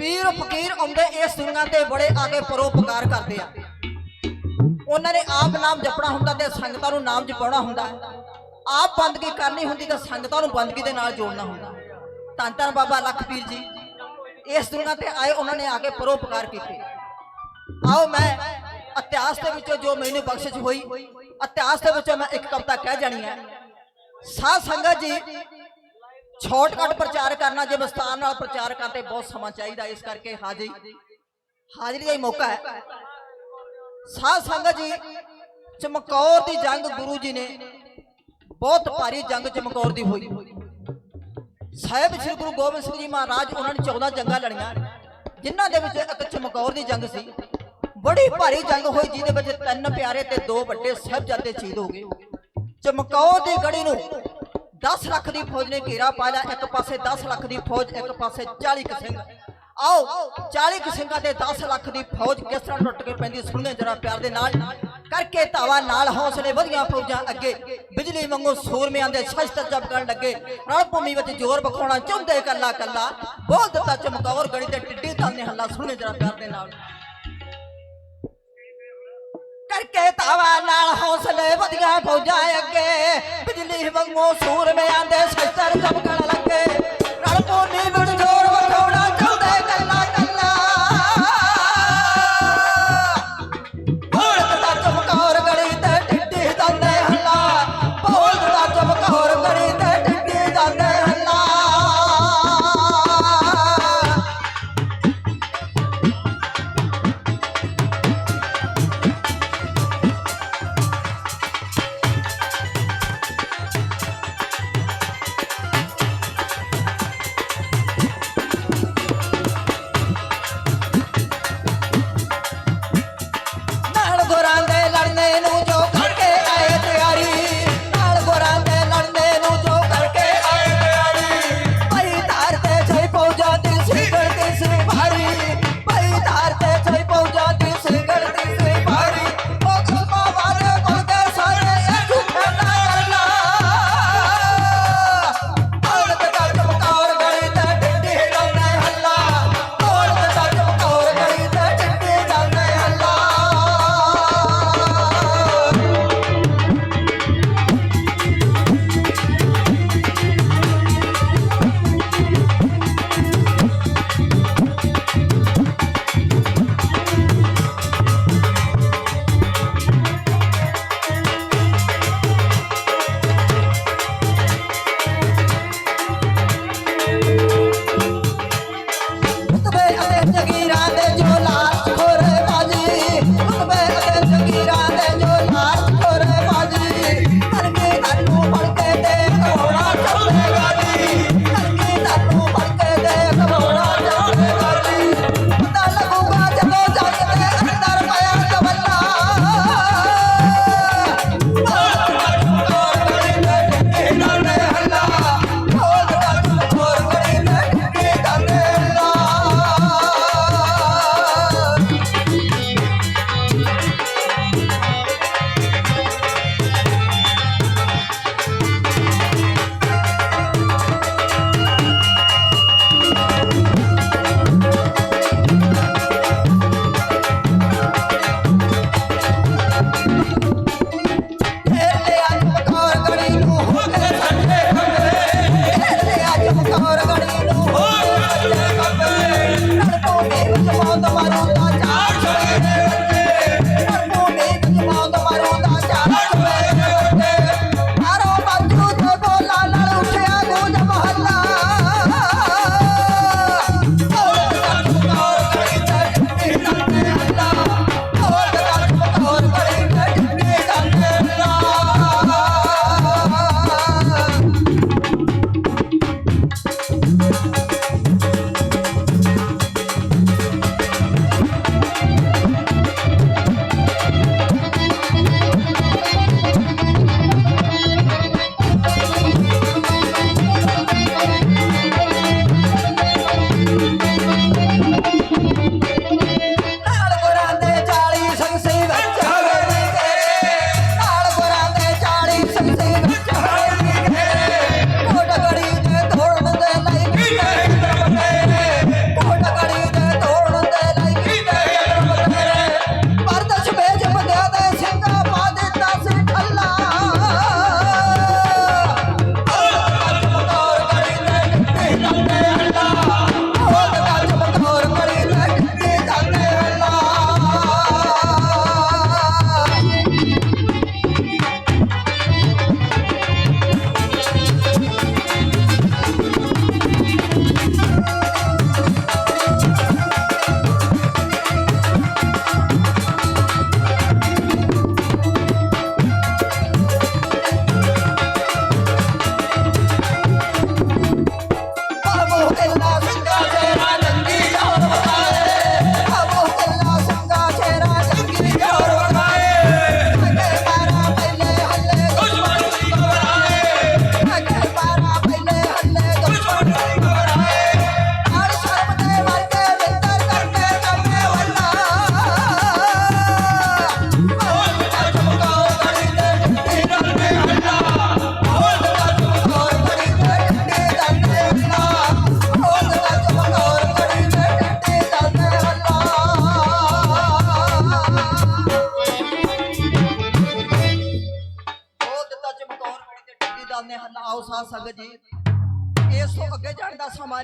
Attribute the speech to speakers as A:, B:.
A: ਪੀਰ ਫਕੀਰ ਆਉਂਦੇ ਇਸ ਦੁਨੀਆ ਤੇ ਬੜੇ ਆਗੇ ਪਰੋਪਕਾਰ ਕਰਦੇ ਆ। ਉਹਨਾਂ ਨੇ ਆਪ ਨਾਮ ਜਪਣਾ ਹੁੰਦਾ ਤੇ ਸੰਗਤਾਂ ਨੂੰ ਨਾਮ ਜਪਾਉਣਾ ਹੁੰਦਾ। ਆਪ ਬੰਦਗੀ ਕਰਨੀ ਹੁੰਦੀ ਤਾਂ ਸੰਗਤਾਂ ਨੂੰ ਬੰਦਗੀ ਦੇ ਨਾਲ ਜੋੜਨਾ ਹੁੰਦਾ। ਧੰਨ ਧੰਨ ਬਾਬਾ ਲਖਪੀਰ ਜੀ ਇਸ ਦੁਨੀਆ ਤੇ ਆਏ, ਉਹਨਾਂ ਨੇ ਆ ਕੇ ਪਰੋਪਕਾਰ ਕੀਤੇ। ਆਓ ਮੈਂ ਇਤਿਹਾਸ ਦੇ ਵਿੱਚੋਂ ਜੋ ਮੈਨੂੰ ਬਖਸ਼ਿਸ਼ ਹੋਈ, ਇਤਿਹਾਸ ਦੇ ਵਿੱਚੋਂ ਮੈਂ ਇੱਕ ਕਵਿਤਾ ਕਹਿ ਜਾਣੀ ਹੈ। ਸਾਧ ਸੰਗਤ ਜੀ ਸ਼ਾਰਟਕਟ ਪ੍ਰਚਾਰ ਕਰਨਾ, ਜੇ ਵਿਸਤਾਰ ਨਾਲ ਪ੍ਰਚਾਰ ਕਰਨ ਬਹੁਤ ਸਮਾਂ ਚਾਹੀਦਾ ਇਸ ਕਰਕੇ ਹਾਜ਼ਰੀ। ਹਾਜ਼ਰੀ ਦਾ ਹੀ ਮੌਕਾ ਹੈ। ਸਾਧ ਸੰਗਤ ਜੀ, ਚਮਕੌਰ ਦੀ ਜੰਗ ਗੁਰੂ ਜੀ ਨੇ ਬਹੁਤ ਭਾਰੀ ਜੰਗ ਚਮਕੌਰ ਦੀ ਹੋਈ। ਸਾਹਿਬ ਸ੍ਰੀ ਗੁਰੂ ਗੋਬਿੰਦ ਸਿੰਘ ਜੀ ਮਹਾਰਾਜ, ਉਹਨਾਂ ਨੇ 14 ਜੰਗਾਂ ਲੜੀਆਂ, ਜਿਨ੍ਹਾਂ ਦੇ ਵਿੱਚ ਇੱਕ ਚਮਕੌਰ ਦੀ ਜੰਗ ਸੀ। ਬੜੀ ਭਾਰੀ ਜੰਗ ਹੋਈ, ਜਿਹਦੇ ਵਿੱਚ ਤਿੰਨ ਪਿਆਰੇ ਤੇ ਦੋ ਵੱਡੇ ਸਾਹਿਬਜ਼ਾਦੇ ਸ਼ਹੀਦ ਹੋ ਗਏ। ਚਮਕੌਰ ਦੀ ਗੜੀ ਨੂੰ 10 ਲੱਖ ਦੀ ਫੌਜ ਨੇ ਘੇਰਾ ਪਾ ਲਿਆ, ਇੱਕ ਪਾਸੇ 10 ਲੱਖ ਦੀ ਫੌਜ, ਇੱਕ ਪਾਸੇ 40 ਕੁ ਸਿੰਘ। ਆਓ 40 ਕੁ ਸਿੰਘਾਂ ਤੇ 10 ਲੱਖ ਦੀ ਫੌਜ ਕਿਸ ਤਰ੍ਹਾਂ ਟੁੱਟ ਕੇ ਪੈਂਦੀ ਸੁਣਨੇ ਜਰਾ ਪਿਆਰ ਦੇ ਨਾਲ। ਕਰਕੇ ਧਾਵਾ ਨਾਲ ਹੌਸਲੇ ਵਧੀਆਂ ਫੌਜਾਂ ਅੱਗੇ, ਬਿਜਲੀ ਵਾਂਗੂ ਸੂਰਮਿਆਂ ਦੇ ਸ਼ਸਤਰ ਜਬ ਕਰਨ ਲੱਗੇ। ਰਣ ਭੂਮੀ ਵਿੱਚ ਜ਼ੋਰ ਬਖਾਉਣਾ ਚਾਹੁੰਦੇ ਕੱਲਾ ਕੱਲਾ। ਬੋਲ ਦਿੱਤਾ ਚਮਕੌਰ ਗੜੀ ਤੇ ਟਿੱਡੀ ਦਲ ਹੱਲਾ ਸੁਣਨੇ ਜਰਾ ਪਿਆਰ ਦੇ ਨਾਲ। ਕਰਕੇ ਤਾਵਾ ਨਾਲ ਹੌਸਲੇ ਵਧੀਆਂ ਫੌਜਾਂ ਅੱਗੇ ਬਿਜਲੀ ਵਾਂਗੂ ਸੂਰਮਿਆਂ ਦੇ ਸ਼ਸਤਰ ਚਮਕਣ ਸਾਧ ਸੰਗਤ ਜੀ। ਇਸ ਤੋਂ ਅੱਗੇ ਜਾਣ ਦਾ ਸਮਾਂ